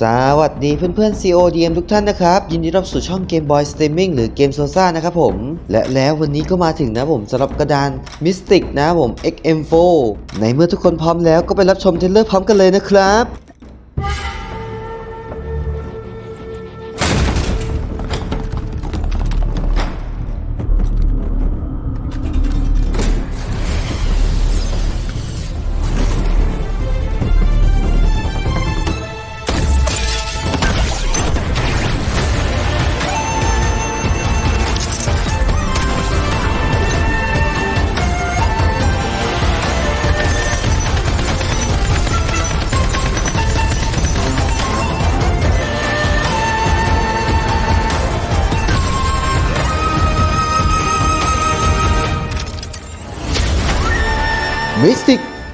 สวัสดีเพื่อนๆ CODM ทุกท่านนะครับ ยินดีต้อนรับสู่ช่อง Game Boy Streaming หรือเกมโซซ่านะครับผม และแล้ววันนี้ก็มาถึงนะผมสำหรับกระดาน Mystic นะผม XM4 ในเมื่อทุกคนพร้อมแล้วก็ไปรับชมเทเลอร์พร้อมกันเลยนะครับ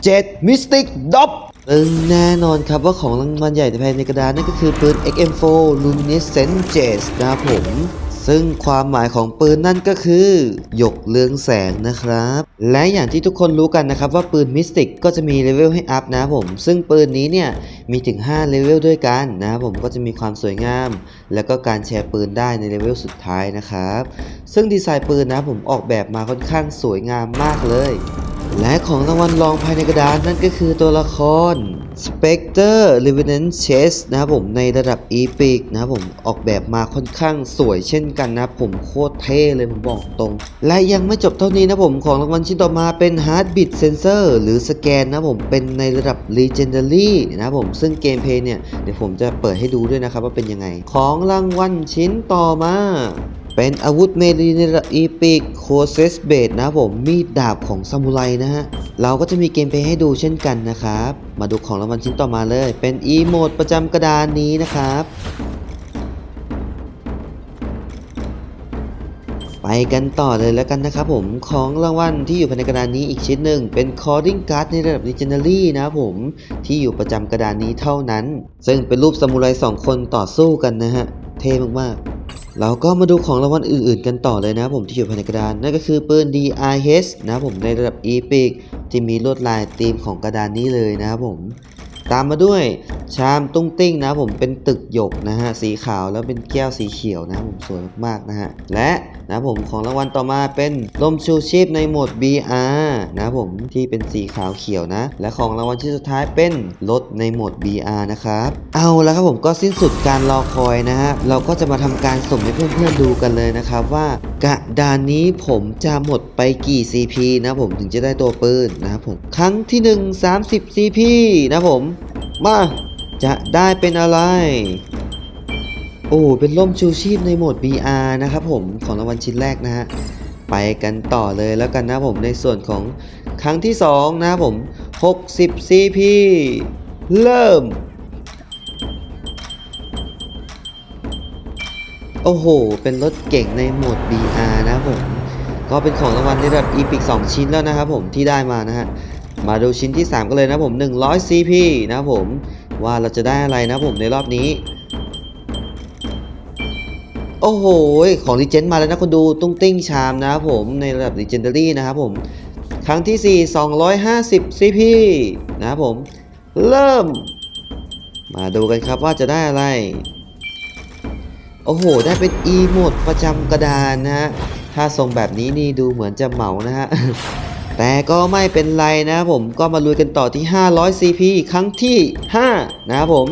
7 Mystic Dop ซึ่งแน่นอนครับว่าของรางวัลใหญ่ภายในกระดานนั่นก็คือปืน XM4 Luminescent Jazz นะครับผม ซึ่งความหมายของปืนนั่นก็คือ หยกเรืองแสงนะครับ และอย่างที่ทุกคนรู้กันนะครับว่าปืน Mystic ก็จะมีเลเวลให้อัพนะผม ซึ่งปืนนี้เนี่ยมีถึง 5 เลเวลด้วยกันนะครับผมก็จะมีความสวยงาม แล้วก็การแชร์ปืนได้ในเลเวลสุดท้ายนะครับ ซึ่งดีไซน์ปืนนะผมออกแบบมาค่อนข้างสวยงามมากเลย และของรางวัลรองภายในกระดานนั่นก็คือตัวละคร Spectre Revenant Chase นะครับผมในระดับ Epic นะครับผมออกแบบมาค่อนข้างสวยเช่นกันนะผมโคตรเท่เลยผมบอกตรง และยังไม่จบเท่านี้นะผมของรางวัลชิ้นต่อมาเป็น Heartbeat Sensor หรือสแกนนะผมเป็นในระดับ Legendary นะผมซึ่งเกมเพลย์เนี่ยเดี๋ยวผมจะเปิดให้ดูด้วยนะครับว่าเป็นยังไง ของรางวัลชิ้นต่อมา เป็นอาวุธเมลีในระดับอีพิกโคเซสเบดนะผมมีดดาบของซามูไรนะฮะ เราก็จะมีเกมเพย์ให้ดูเช่นกันนะครับ มาดูของรางวัลชิ้นต่อมาเลย เป็นอีโมดประจำกระดานนี้นะครับ ไปกันต่อเลยแล้วกันนะครับผมของรางวัลที่อยู่ภายในกระดานนี้อีกชิ้นหนึ่งเป็น Calling Card ในระดับ Legendary นะผมที่อยู่ประจำกระดานนี้เท่านั้น ซึ่งเป็นรูปซามูไรสองคนต่อสู้กันนะฮะ เท่มากๆ เราก็มาดูของรางวัลอื่นๆ กันต่อเลยนะผมที่อยู่ภายในกระดาน นั่นก็คือปืน DRH นะผมในระดับ Epic ที่มีลวดลายธีมของกระดานนี้เลยนะครับผม ตามมาด้วยชามตุ้งติ้งนะผมเป็นตึกหยกนะฮะสีขาวแล้วเป็นแก้วสีเขียวนะผมสวยมากๆนะฮะและนะผมของรางวัลต่อมาเป็นลมชูชีพในโหมด BR นะผมที่เป็นสีขาวเขียวนะ และของรางวัลที่สุดท้ายเป็นรถในโหมด BR นะครับเอาแล้วครับผมก็สิ้นสุดการรอคอยนะฮะเราก็จะมาทำการสุ่มให้เพื่อนๆดูกันเลยนะครับว่า กระดานนี้ผมจะหมดไปกี่ CP นะผมถึงจะได้ตัวปืนนะครับผมครั้งที่ 1 30 CP นะผม มาจะได้เป็นอะไร โอ้เป็นร่มชูชีพในโหมด BR นะครับผมของรางวัลชิ้นแรกนะฮะไปกันต่อเลยแล้วกันนะผมในส่วนของครั้งที่ 2 นะผม 60 CP เริ่ม โอ้โห เป็นรถเก่งในโหมด BR นะผม ก็เป็นของรางวัลในระดับ Epic 2 ชิ้นแล้วนะครับผมที่ได้มานะฮะ มาดูชิ้นที่ 3 กันเลยนะผม 100 CP นะผม ว่าเราจะได้อะไรนะผมในรอบนี้ โอ้โห ของ l ีเจนมาแล้วนะคนดูตุ้งติ้งชามนะครับผมในระดับ Legendary นะครับผม ครั้งที่ 4 250 CP นะครับผม เริ่ม มาดูกันครับว่าจะได้อะไร อ้โห ได้เป็น e โหมดประจำกระดานนะฮะ ถ้าทรงแบบนี้นี่ดูเหมือนจะเหมานะฮะ แต่ก็ไม่เป็นไรนะผมก็มาลุยกันต่อที่ 500 CP ครั้งที่ 5 นะครับผม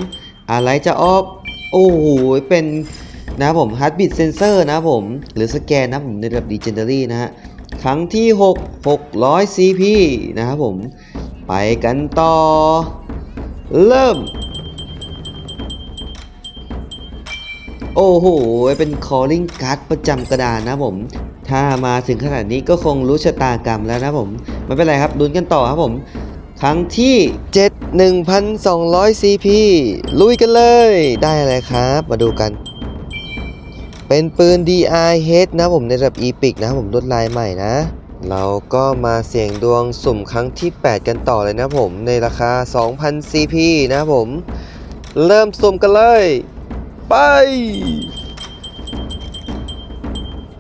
อะไรจะออกโอ้โห เป็นนะครับผม Heartbeat Sensor นะครับผม หรือสแกนนะผมในระดับ Legendary นะฮะ ครั้งที่ 6 600 CP นะครับผม ไปกันต่อ เริ่ม โอ้โห เป็น calling card ประจำกระดานนะผม ถ้ามาถึงขนาดนี้ก็คงรู้ชะตากรรมแล้วนะผม ไม่เป็นไรครับลุ้นกันต่อครับผม ครั้งที่ 7 1,200 CP ลุยกันเลย ได้อะไรครับ มาดูกัน เป็นปืน DRH นะผมในระดับ Epic นะผมลวดลายใหม่นะ เราก็มาเสี่ยงดวงสุ่มครั้งที่ 8 กันต่อเลยนะผม ในราคา 2,000 CP นะผม เริ่มสุ่มกันเลย ไป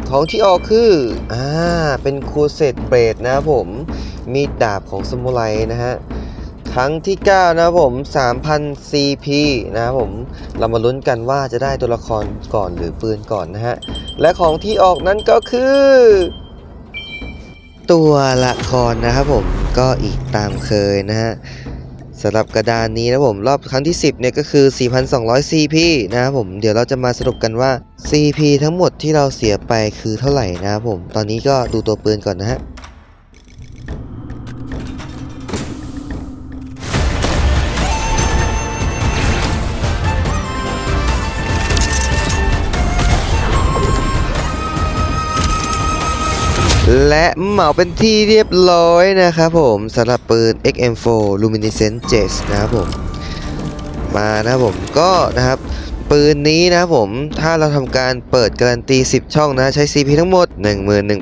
ของที่ออกคืออ่าเป็นคูเซตเบรดนะครับผม มีดาบของสมุไรนะฮะครั้งที่ 9 นะผม 3,000 CP นะครับผม เรามาลุ้นกันว่าจะได้ตัวละครก่อนหรือปืนก่อนนะฮะ และของที่ออกนั้นก็คือ ตัวละครนะครับผมก็อีกตามเคยนะฮะ สำหรับกระดานนี้นะผมรอบครั้งที่ 10เนี่ยก็คือ 4,200 CP นะครับผมเดี๋ยวเราจะมาสรุปกันว่า CP ทั้งหมดที่เราเสียไปคือเท่าไหร่นะครับผมตอนนี้ก็ดูตัวปืนก่อนนะฮะ และเหมาเป็นที่เรียบร้อยนะครับผมสำหรับปืน XM4 Luminescent Jet นะครับผม มานะครับผมก็นะครับ ปืนนี้นะผมถ้าเราทำการเปิดการันตี 10 ช่องนะใช้ CP ทั้งหมด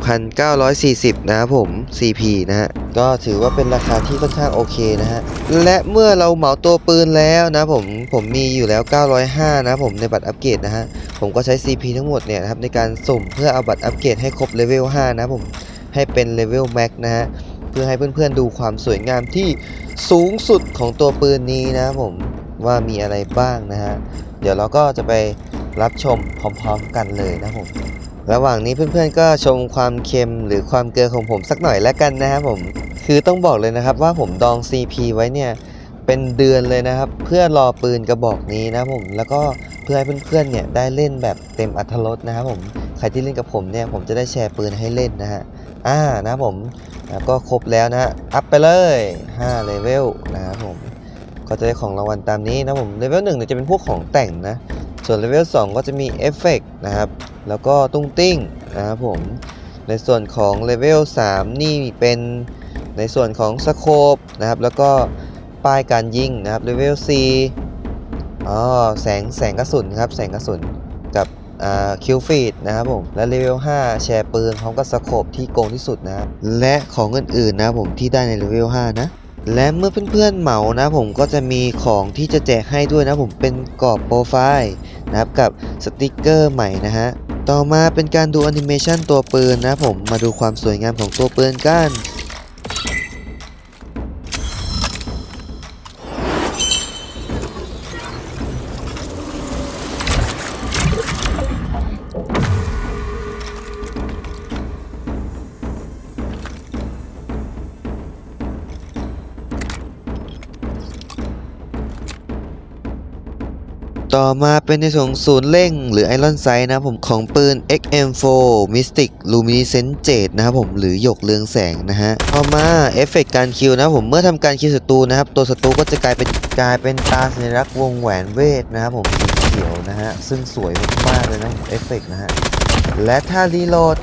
11,940 นะครับผม CP นะฮะก็ถือว่าเป็นราคาที่ค่อนข้างโอเคนะฮะและเมื่อเราเหมาตัวปืนแล้วนะผมผมมีอยู่แล้ว 905 นะผมในบัตรอัปเกรดนะฮะผมก็ใช้ CP ทั้งหมดเนี่ยครับในการสุ่มเพื่อเอาบัตรอัปเกรดให้ครบเลเวล 5 นะผมให้เป็นเลเวลแม็กนะฮะเพื่อให้เพื่อนๆดูความสวยงามที่สูงสุดของตัวปืนนี้นะผมว่ามีอะไรบ้างนะฮะ ดี๋ยวเราก็จะไปรับชมพร้อมๆกันเลยนะผมระหว่างนี้เพื่อนๆก็ชมความเค็มหรือความเกลือของผมสักหน่อยแล้วกันนะครับผมคือต้องบอกเลยนะครับว่าผมดอง CP ไว้เนี่ยเป็นเดือนเลยนะครับ เพื่อรอปืนกระบอกนี้นะผมแล้วก็เพื่อให้เพื่อนๆเนี่ยได้เล่นแบบเต็มอัตรสนะครับผมใครที่เล่นกับผมเนี่ยผมจะได้แชร์ปืนให้เล่นนะฮะอ่านะผมก็ครบแล้วนะฮะอัพไปเลย5เลเวลนะครับผม ก็จะได้ของรางวัลตามนี้นะผมเลเวล1เนี่ยจะเป็นพวกของแต่งนะ ส่วนเลเวล2ก็จะมีเอฟเฟกต์นะครับ แล้วก็ตุ้งติ้งนะครับผม ในส่วนของเลเวล3นี่เป็นในส่วนของสโคปนะครับ แล้วก็ป้ายการยิงนะครับเลเวล4อ๋อแสงแสงกระสุนครับ แสงกระสุนกับอ่าคิวฟีดนะครับผมและเลเวล5แชร์ปืนพร้อมกับสโคปที่โกงที่สุดนะ และของอื่นๆนะผมที่ได้ในเลเวล5นะ และเมื่อเพื่อนๆเหมานะผมก็จะมีของที่จะแจกให้ด้วยนะผมเป็นกรอบโปรไฟล์นะครับกับสติกเกอร์ใหม่นะฮะต่อมาเป็นการดูแอนิเมชันตัวปืนนะผมมาดูความสวยงามของตัวปืนกัน ต่อมาเป็นในส่วนของศูนย์เร่งหรือไอรอนไซนะผมของปืน XM4 Mystic Luminescent Jet นะครับผมหรือหยกเรืองแสงนะฮะต่อมาเอฟเฟกการคิวนะผมเมื่อทำการคิวศัตรูนะครับตัวศัตรูก็จะกลายเป็นกลายเป็นตาสัญลักษณ์วงแหวนเวทนะครับผมสีเขียวนะฮะซึ่งสวยมากๆเลยนะผมเอฟเฟกนะฮะและถ้ารีโหลด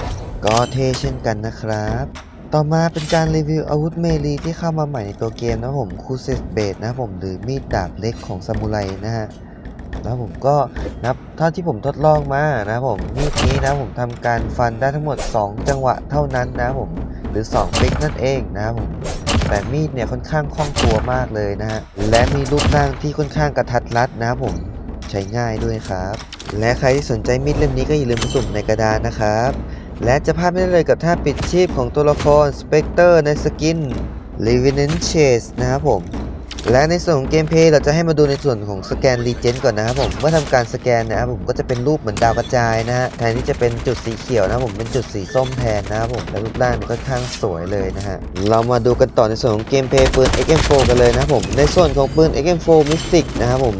ก็เท่เช่นกันนะครับต่อมาเป็นการรีวิวอาวุธเมลีที่เข้ามาใหม่ในตัวเกมนะผมคูเซสเบดนะผมหรือมีดดาบเล็กของซามูไรนะฮะ แล้วผมก็นับเท่าที่ผมทดลองมานะผมมีดนี้นะผมทำการฟันได้ทั้งหมด 2 จังหวะเท่านั้นนะผมหรือ2ฟิกนั่นเองนะผมแต่มีดเนี่ยค่อนข้างคล่องตัวมากเลยนะฮะและมีรูปร่างที่ค่อนข้างกระทัดรัดนะผมใช้ง่ายด้วยครับ และใครที่สนใจมีดเล่มนี้ก็อย่าลืมสุ่มในกระดานนะครับและจะพลาดไม่ได้เลยกับท่าปิดชีพของตัวละครสเปกเตอร์ในสกิน r e v e n a n t Chase นะครับผม และในส่วนของเกมเพย์เราจะให้มาดูในส่วนของสแกนรีเจนก่อนนะครับผม เมื่อทำการสแกนนะครับผมก็จะเป็นรูปเหมือนดาวกระจายนะฮะ แทนที่จะเป็นจุดสีเขียวนะผมเป็นจุดสีส้มแทนนะครับผม และรูปร่างเนี่ยค่อนข้างสวยเลยนะฮะ เรามาดูกันต่อในส่วนของเกมเพย์ปืน XM4 กันเลยนะครับผม ในส่วนของปืน XM4 Mystic นะครับผม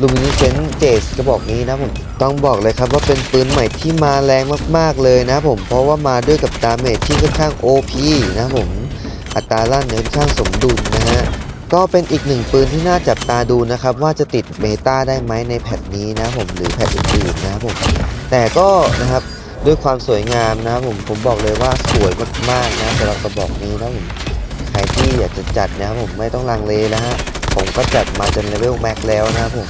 Luminescent Jade กระบอกนี้นะผม ต้องบอกเลยครับว่าเป็นปืนใหม่ที่มาแรงมากๆเลยนะครับผม เพราะว่ามาด้วยกับดาเมจที่ค่อนข้าง OP นะครับผม อัตราลั่นเนี่ยค่อนข้างสมดุลนะฮะ ก็เป็นอีกหนึ่งปืนที่น่าจับตาดูนะครับว่าจะติดเมตาได้ไหมในแพทนี้นะผมหรือแพทอื่นๆนะผมแต่ก็นะครับด้วยความสวยงามนะผมผมบอกเลยว่าสวยมากๆนะสำหรับกระบอกนี้นะผมใครที่อยากจะจัดนะครับผมไม่ต้องลังเลแล้วฮะผมก็จัดมาจนเลเวลแม็กแล้วนะครับผม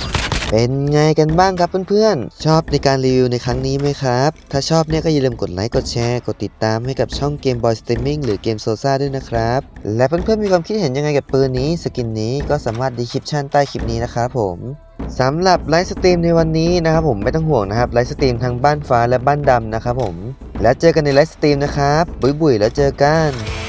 เป็นไงกันบ้างครับเพื่อนๆ ชอบในการรีวิวในครั้งนี้ไหมครับ ถ้าชอบเนี่ยก็อย่าลืมกดไลค์ กดแชร์ กดติดตามให้กับช่องเกมบอยสตรีมมิ่งหรือเกมโซซ่าด้วยนะครับ และเพื่อนๆมีความคิดเห็นยังไงกับปืนนี้ สกินนี้ก็สามารถดีคริปชั่นใต้คลิปนี้นะครับผมสำหรับไลฟ์สตรีมในวันนี้นะครับผมไม่ต้องห่วงนะครับไลฟ์สตรีมทั้งบ้านฟ้าและบ้านดำนะครับผม แล้วเจอกันในไลฟ์สตรีมนะครับบุยบุยๆแล้วเจอกัน